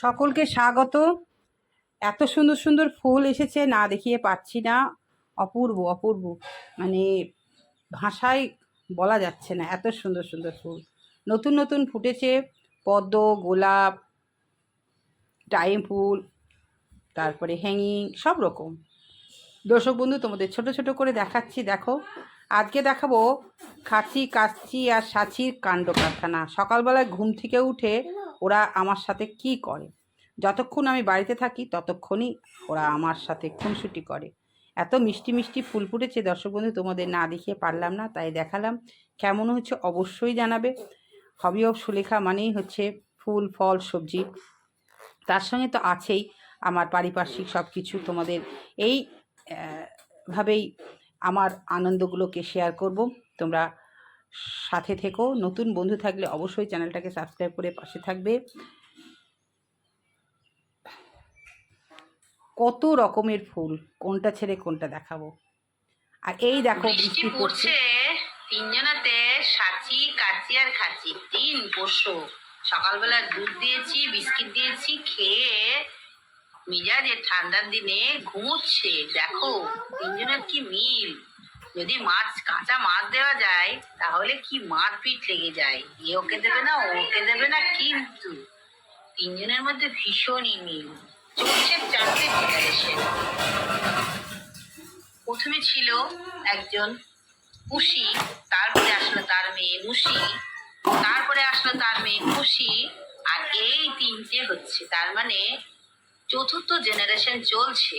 সকলকে স্বাগত। এত সুন্দর সুন্দর ফুল এসেছে, না দেখিয়ে পাচ্ছি না। অপূর্ব অপূর্ব। মানে ভাষায় বলা যাচ্ছে না, এত সুন্দর সুন্দর ফুল। নতুন নতুন ফুটেছে, পদ্ম, গোলাপ টাইম ফুল, তারপরে হ্যাঙ্গিং সব রকম। দর্শক বন্ধু, তোমাদের ছোট ছোট করে দেখাচ্ছি, দেখো। আজকে দেখাবো খাচি, কাচি আর সাচির কাণ্ড কারখানা। সকালবেলায় ঘুম থেকে উঠে ওরা আমার সাথে কি করে? যতক্ষণ আমি বাড়িতে থাকি, ততক্ষণই ওরা আমার সাথে খুনসুটি করে। এত মিষ্টি মিষ্টি ফুল ফুটেছে, দর্শক বন্ধু, তোমাদের না দেখিয়ে পারলাম না, তাই দেখালাম। কেমন হচ্ছে অবশ্যই জানাবে। হবি অফ সুলেখা মানেই হচ্ছে ফুল, ফল, সবজি। তার সঙ্গে তো আছেই আমার পারিপার্শ্বিক সব কিছু তোমাদের এই ভাবেই আমার আনন্দগুলোকে শেয়ার করব। তোমরা সাথে থেকো। নতুন বন্ধু থাকলে অবশ্যই চ্যানেলটাকে সাবস্ক্রাইব করে পাশে থাকবে। কত রকমের ফুল কোনটা ছেড়ে কোনটা দেখাবো। আর এই দেখো বৃষ্টি পড়ছে তিনজনাতে সাচি কাচি আর খাচি তিন পোষ্য। সকালবেলা দুধ দিয়েছি বিস্কিট দিয়েছি খেয়ে মিজাজে ঠান্ডার দিনে ঘুমোচ্ছে। দেখো তিনজনের কি মিল? যদি মাছ, কাঁচা মাছ দেওয়া যায়, তাহলে কি মারপিট লেগে যায়? এ ওকে দেবে না ওকে দেবে না, কিন্তু তিনজনের মধ্যে ভীষণই মিল। জেনারেশন প্রথমে ছিল একজন পুষি তারপরে আসলো তার মেয়ে মুশি, তারপরে আসলো তার মেয়ে খুশি আর এই তিনটে হচ্ছে। তার মানে চতুর্থ জেনারেশন চলছে।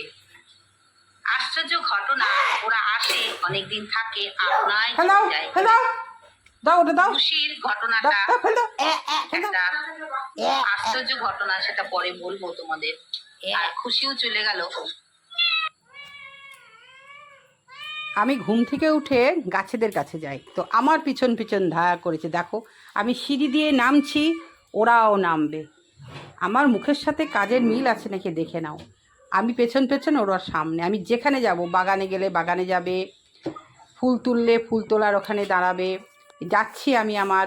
আশ্চর্য ঘটনা ওরা আসে অনেকদিন থাকে আপনায় যায় হ্যালো দাও। ওটা দাও। খুশির ঘটনাটা। একটা আশ্চর্য ঘটনা সেটা পরে বলব তোমাদের। আর খুশিও চলে গেল। আমি ঘুম থেকে উঠে গাছেদের কাছে যাই। তো আমার পিছন পিছন ধায়া করেছে। দেখো আমি সিঁড়ি দিয়ে নামছি ওরাও নামবে। আমার মুখের সাথে কাজের মিল আছে নাকি দেখে নাও। আমি পেছন পেছন ওরা সামনে। আমি যেখানে যাব, বাগানে গেলে বাগানে যাবে, ফুল তুললে ফুল তোলার ওখানে দাঁড়াবে। যাচ্ছি আমি আমার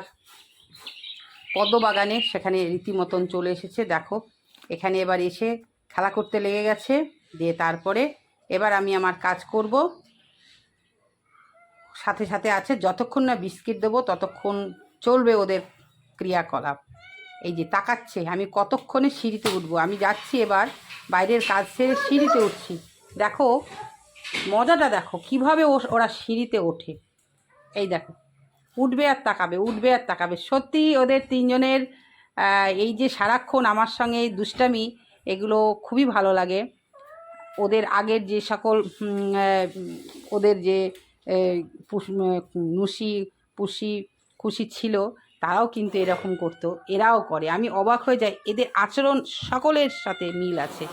পদ্ম বাগানে সেখানে রীতিমতন চলে এসেছে, দেখো। এখানে এবার এসে খেলা করতে লেগে গেছে, দিয়ে তারপরে এবার আমি আমার কাজ করব। সাথে সাথে আছে, যতক্ষণ না বিস্কিট দেবো, ততক্ষণ চলবে ওদের ক্রিয়াকলাপ। এই যে তাকাচ্ছে, আমি কতক্ষণে সিঁড়িতে উঠবো? আমি যাচ্ছি এবার বাইরের কাজ সেরে সিঁড়িতে উঠছি। দেখো, মজাটা দেখো, কীভাবে ওরা সিঁড়িতে ওঠে। এই দেখো, উঠবে আর তাকাবে, উঠবে আর তাকাবে। সত্যি ওদের তিনজনের এই যে সারাক্ষণ আমার সঙ্গে দুষ্টামি, এগুলো খুবই ভালো লাগে। ওদের আগের যে সকল ওদের যে পুষ- নুসি, পুষি, খুশি ছিল তারাও কিন্তু এরকম করতো, এরাও করে। আমি অবাক হয়ে যাই, এদের আচরণ সকলের সাথে মিল আছে।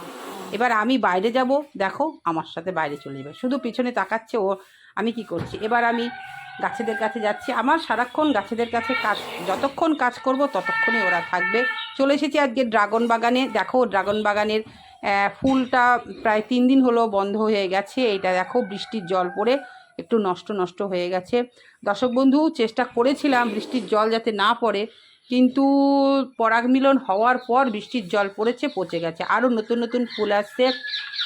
এবার আমি বাইরে যাব, দেখো আমার সাথে বাইরে চলে যাবে। শুধু পিছনে তাকাচ্ছে ও, আমি কি করছি? এবার আমি গাছেদের কাছে যাচ্ছি। আমার সারাক্ষণ গাছেদের কাছে কাজ, যতক্ষণ কাজ করব ততক্ষণই ওরা থাকবে। চলে এসেছি আজকে ড্রাগন বাগানে। দেখো ড্রাগন বাগানের ফুলটা প্রায় তিন দিন হলো বন্ধ হয়ে গেছে। এইটা দেখো বৃষ্টির জল পড়ে। একটু নষ্ট নষ্ট হয়ে গেছে। দর্শক বন্ধু, চেষ্টা করেছিলাম বৃষ্টির জল যাতে না পড়ে, কিন্তু পরাগ মিলন হওয়ার পর বৃষ্টির জল পড়েছে, পচে গেছে। আরও নতুন নতুন ফুল আসছে।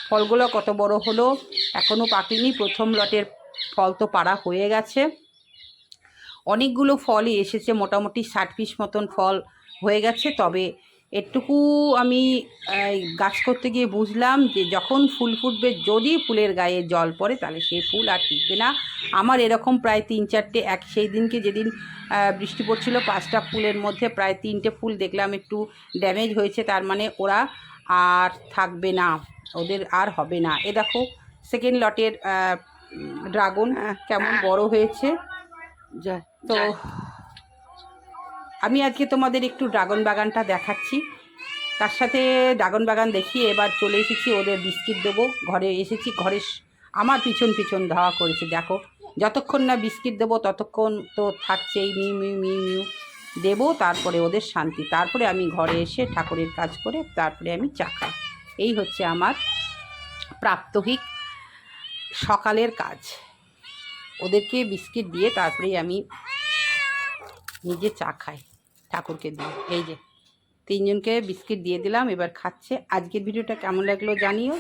ফলগুলো কত বড় হলো এখনও পাকেনি। প্রথম লটের ফল তো পাড়া হয়ে গেছে। অনেকগুলো ফলই এসেছে, মোটামুটি ষাট পিস মতন ফল হয়ে গেছে। তবে এটুকু আমি গাছ করতে গিয়ে বুঝলাম যে যখন ফুল ফুটবে যদি ফুলের গায়ে জল পড়ে তাহলে সেই ফুল আর টিকবে না। আমার এরকম প্রায় তিন চারটে এক সেই দিনকে যেদিন বৃষ্টি পড়ছিল পাঁচটা ফুলের মধ্যে প্রায় তিনটে ফুল দেখলাম একটু ড্যামেজ হয়েছে তার মানে ওরা আর থাকবে না ওদের আর হবে না। এ দেখো সেকেন্ড লটের ড্রাগন কেমন বড় হয়েছে। যা তো আমি আজকে তোমাদের একটু ড্রাগন বাগানটা দেখাচ্ছি। তার সাথে ড্রাগন বাগান দেখিয়ে এবার চলে এসেছি, ওদের বিস্কিট দেবো। ঘরে এসেছি, ঘরে আমার পিছন পিছন ধাওয়া করেছে, দেখো। যতক্ষণ না বিস্কিট দেবো, ততক্ষণ তো থাকছেই মিউ মিউ মিউ মিউ। দেবো, তারপরে ওদের শান্তি। তারপরে আমি ঘরে এসে ঠাকুরের কাজ করে তারপরে আমি চা খাই। এই হচ্ছে আমার প্রাত্যহিক সকালের কাজ। ওদেরকে বিস্কিট দিয়ে তারপরেই আমি নিজে চা খাই। ঠাকুরকে দিয়ে। এই যে, তিনজনকে বিস্কিট দিয়ে দিলাম, এবার খাচ্ছে। আজকের ভিডিওটা কেমন লাগল জানিও।